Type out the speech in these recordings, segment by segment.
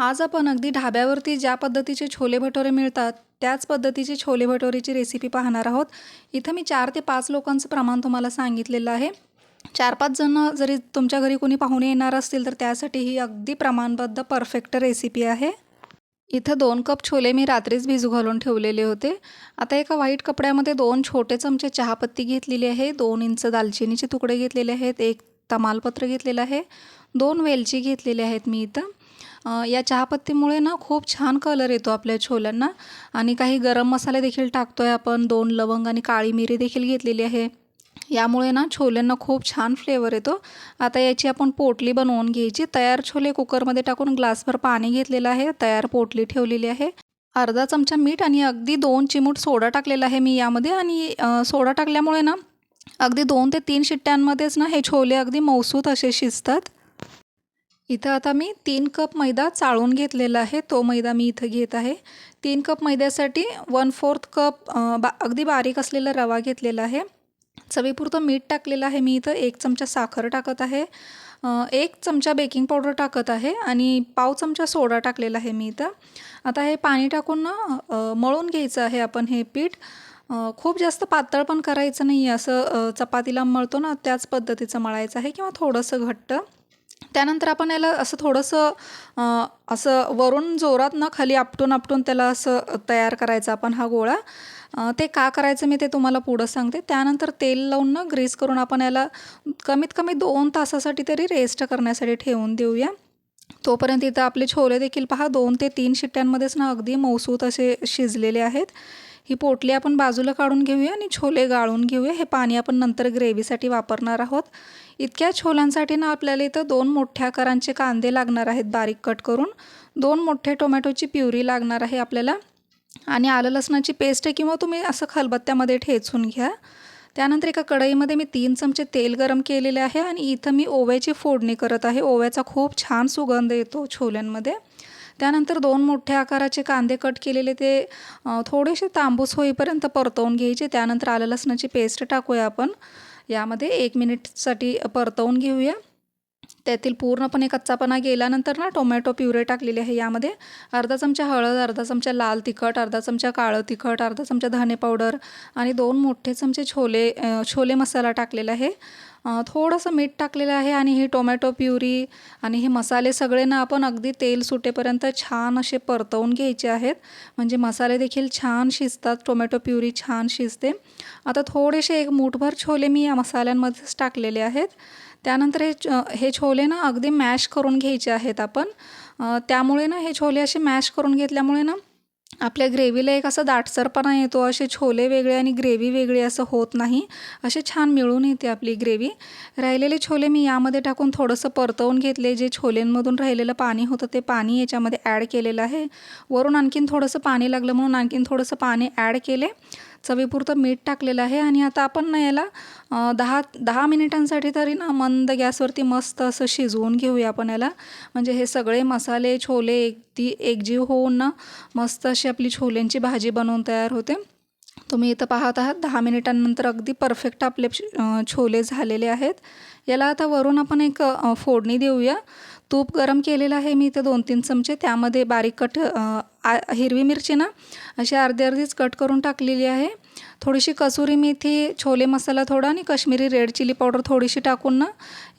आज आपण अगदी ढाब्यावरती ज्या पद्धतीचे छोले भटोरे मिळतात त्याच पद्धतीची छोले भटोरेची रेसिपी पाहणार आहोत. इथं मी चार ते पाच लोकांचं प्रमाण तुम्हाला सांगितलेलं आहे. चार पाच जणं जरी तुमच्या घरी कोणी पाहुणे येणार असतील तर त्यासाठी ही अगदी प्रमाणबद्ध परफेक्ट रेसिपी आहे. इथं दोन कप छोले मी रात्रीच भिजू घालून ठेवलेले होते. आता एका व्हाईट कपड्यामध्ये दोन छोटे चमचे चहापत्ती घेतलेली आहे दोन इंच दालचिनीचे तुकडे घेतलेले आहेत एक तमालपत्र घेतलेलं आहे दोन वेलची घेतलेले आहेत मी इथं. या चहापत्तीमुळे ना खूप छान कलर येतो आपल्या छोल्यांना. आणि काही गरम मसाले देखील टाकतो आहे आपण. दोन लवंग आणि काळी मिरी देखील घेतलेली आहे. यामुळे ना छोल्यांना खूप छान फ्लेवर येतो. आता याची आपण पोटली बनवून घ्यायची. तयार छोले कुकरमध्ये टाकून ग्लासभर पाणी घेतलेलं आहे. तयार पोटली ठेवलेली आहे. अर्धा चमचा मीठ आणि अगदी दोन चिमूट सोडा टाकलेला आहे मी यामध्ये. आणि सोडा टाकल्यामुळे ना अगदी दोन ते तीन शिट्ट्यांमध्येच ना हे छोले अगदी मौसूत असे शिजतात. इथं आता मी तीन कप मैदा चाळून घेतलेला आहे. तो मैदा मी इथं घेत आहे. तीन कप मैद्यासाठी वन फोर्थ कप बा अगदी बारीक असलेला रवा घेतलेला आहे. चवीपुरतं मीठ टाकलेलं आहे मी इथं. एक चमचा साखर टाकत आहे. एक चमचा बेकिंग पावडर टाकत आहे आणि पाव चमचा सोडा टाकलेला आहे मी इथं. आता हे पाणी टाकून ना मळून घ्यायचं आहे आपण हे पीठ. खूप जास्त पातळ पण करायचं नाही असं चपातीला मळतो ना त्याच पद्धतीचं मळायचं आहे किंवा थोडंसं घट्ट. त्यानंतर आपण याला असं थोडंसं असं वरून जोरात ना खाली आपटून आपटून त्याला असं तयार करायचं आपण हा गोळा. ते का करायचं मी ते तुम्हाला पुढं सांगते. त्यानंतर तेल लावून ना ग्रीस करून आपण याला कमीत कमी दोन तासासाठी तरी रेस्ट करण्यासाठी ठेवून देऊया. तोपर्यंत इथं आपले छोले देखील पहा दोन ते तीन शिट्ट्यांमध्येच ना अगदी मौसूत असे शिजलेले आहेत. ही पोटली आपण बाजूला काढून घेऊया आणि छोले गाळून घेऊया. हे पाणी आपण नंतर ग्रेव्हीसाठी वापरणार आहोत. इतक्या छोल्यांसाठी ना आपल्याला इथं दोन मोठ्या आकारांचे कांदे लागणार आहेत बारीक कट करून. दोन मोठे टोमॅटोची प्युरी लागणार आहे आपल्याला. आणि आलं लसणाची पेस्ट किंवा तुम्ही असं खलबत्त्यामध्ये ठेचून घ्या. त्यानंतर एका कढईमध्ये मी तीन चमचे तेल गरम केलेले आहे आणि इथं मी ओव्याची फोडणी करत आहे. ओव्याचा खूप छान सुगंध येतो छोल्यांमध्ये. त्यानंतर दोन मोठ्या आकाराचे कांदे कट केलेले ते थोडेसे तांबूस होईपर्यंत परतवून घ्यायचे. त्यानंतर आलं लसणाची पेस्ट टाकूया आपण. यामध्ये एक मिनिटसाठी परतवून घेऊया. त्यातील पूर्णपणे कच्चापणा गेल्यानंतर ना टोमॅटो प्युरे टाकलेली आहे यामध्ये. अर्धा चमचा हळद अर्धा चमचा लाल तिखट अर्धा चमचा काळं तिखट अर्धा चमचा धने पावडर आणि दोन मोठे चमचे छोले छोले मसाला टाकलेला आहे. थोडंसं मीठ टाकलेलं आहे आणि ही टोमॅटो प्युरी आणि हे मसाले सगळे ना आपण अगदी तेल सुटेपर्यंत छान असे परतवून घ्यायचे आहेत. म्हणजे मसाले देखील छान शिजतात टोमॅटो प्युरी छान शिजते. आता थोडेसे एक मूठभर छोले मी या मसाल्यांमध्येच टाकलेले आहेत. त्यानंतर हे हे छोले ना अगदी मॅश करून घ्यायचे आहेत आपण. त्यामुळे ना हे छोले असे मॅश करून घेतल्यामुळे ना आपल्या ग्रेव्हीला एक असा दाटसरपणा येतो असे छोले वेगळे आणि ग्रेव्ही वेगळी असं होत नाही. असे छान मिळून येते आपली ग्रेव्ही. राहिलेले छोले मी यामध्ये टाकून थोडंसं परतवून घेतले. जे छोलेंमधून राहिलेलं पाणी होतं ते पाणी याच्यामध्ये ॲड केलेलं आहे. वरून आणखीन थोडंसं पाणी लागलं म्हणून आणखीन थोडंसं पाणी ॲड केले. चवीपुरतं मीठ टाकलेलं आहे आणि आता आपण ना याला दहा दहा मिनिटांसाठी तरी ना मंद गॅसवरती मस्त असं शिजवून घेऊया आपण याला. म्हणजे हे सगळे मसाले छोले एक ती एकजीव होऊन ना मस्त अशी आपली छोल्यांची भाजी बनवून तयार होते. तुम्ही इथं पाहत आहात. दहा मिनिटांनंतर अगदी परफेक्ट आपले छोले झालेले आहेत. याला आता वरून आपण एक फोडणी देऊया. तूप गरम केलेलं आहे. मी इथं दोन तीन चमचे. त्यामध्ये बारीक कट आ- हिरवी मिरची ना अशी अर्धी अर्धीच कट करून टाकलेली आहे. थोडीशी कसुरी मेथी छोले मसाला थोडा आणि कश्मीरी रेड चिली पावडर थोडीशी टाकून ना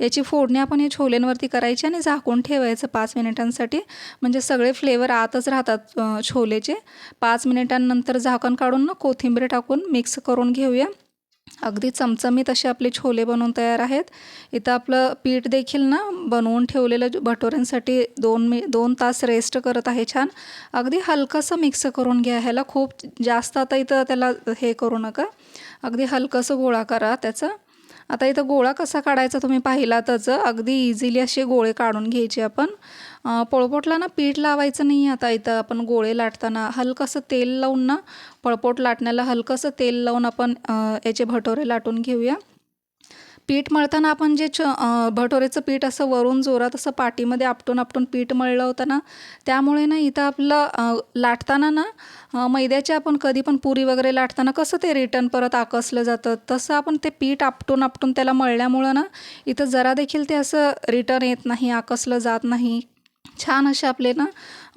याची फोडणी आपण या छोल्यांवरती करायची आणि झाकून ठेवायचं पाच मिनिटांसाठी. म्हणजे सगळे फ्लेवर आतच राहतात छोलेचे. पाच मिनिटांनंतर झाकण काढून ना कोथिंबीर टाकून मिक्स करून घेऊया. अगदी चमचमीत असे आपले छोले बनवून तयार आहेत. इथं आपलं पीठ देखील ना बनवून ठेवलेलं भटोऱ्यांसाठी दोन मी दोन तास रेस्ट करत आहे छान. अगदी हलकंसं मिक्स करून घ्या ह्याला. खूप जास्त आता इथं त्याला हे करू नका. अगदी हलकंसं गोळा करा त्याचा. आता इथं गोळा कसा काढायचा तुम्ही पाहिलातच अगदी इझिली असे गोळे काढून घ्यायचे आपण. पळपोटला ना पीठ लावायचं नाही आता इथं. आपण गोळे लाटताना हलकंसं तेल लावून ना पळपोट लाटण्याला हलकंसं तेल लावून आपण याचे भटोरे लाटून घेऊया. पीठ मळताना आपण जे च भटोरेचं पीठ असं वरून जोरात असं पाठीमध्ये आपटून आपटून पीठ मळलं होतं ना त्यामुळे ना इथं आपलं लाटताना ना अं, मैद्याचे आपण कधी पण पुरी वगैरे लाटताना कसं ते रिटर्न परत आकसलं जातं तसं आपण ते पीठ आपटून आपटून त्याला मळल्यामुळं ना इथं जरा देखील ते असं रिटर्न येत नाही आकसलं जात नाही. छान असे आपले ना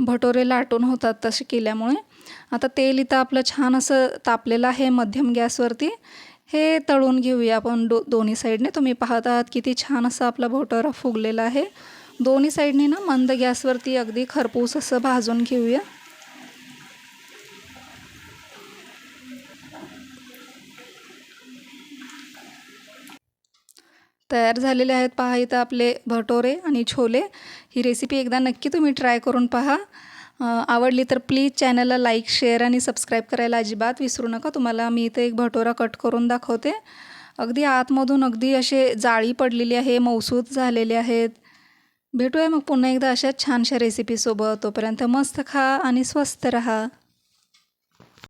भटोरे लाटून होतात तसे केल्यामुळे. आता तेल इथं आपलं छान असं तापलेलं आहे मध्यम गॅसवरती. हे तळून घेऊया आपण दो दोन्ही साईडने. तुम्ही पाहत आहात किती छान असं आपला भटोरा फुगलेला आहे. दोन्ही साईडने ना मंद गॅसवरती अगदी खरपूस असं भाजून घेऊया. तयार झालेले आहेत पहा इथं आपले भटोरे आणि छोले. ही रेसिपी एकदा नक्की तुम्ही ट्राय करून पहा. आवडली तर प्लीज चॅनलला लाईक शेअर आणि सबस्क्राईब करायला अजिबात विसरू नका. तुम्हाला मी इथे एक भटोरा कट करून दाखवते. अगदी आतमधून अगदी असे जाळी पडलेली आहे मौसूद झालेले आहेत. भेटूया मग पुन्हा एकदा अशाच छानशा रेसिपीसोबत तोपर्यंत मस्त खा आणि स्वस्त रहा.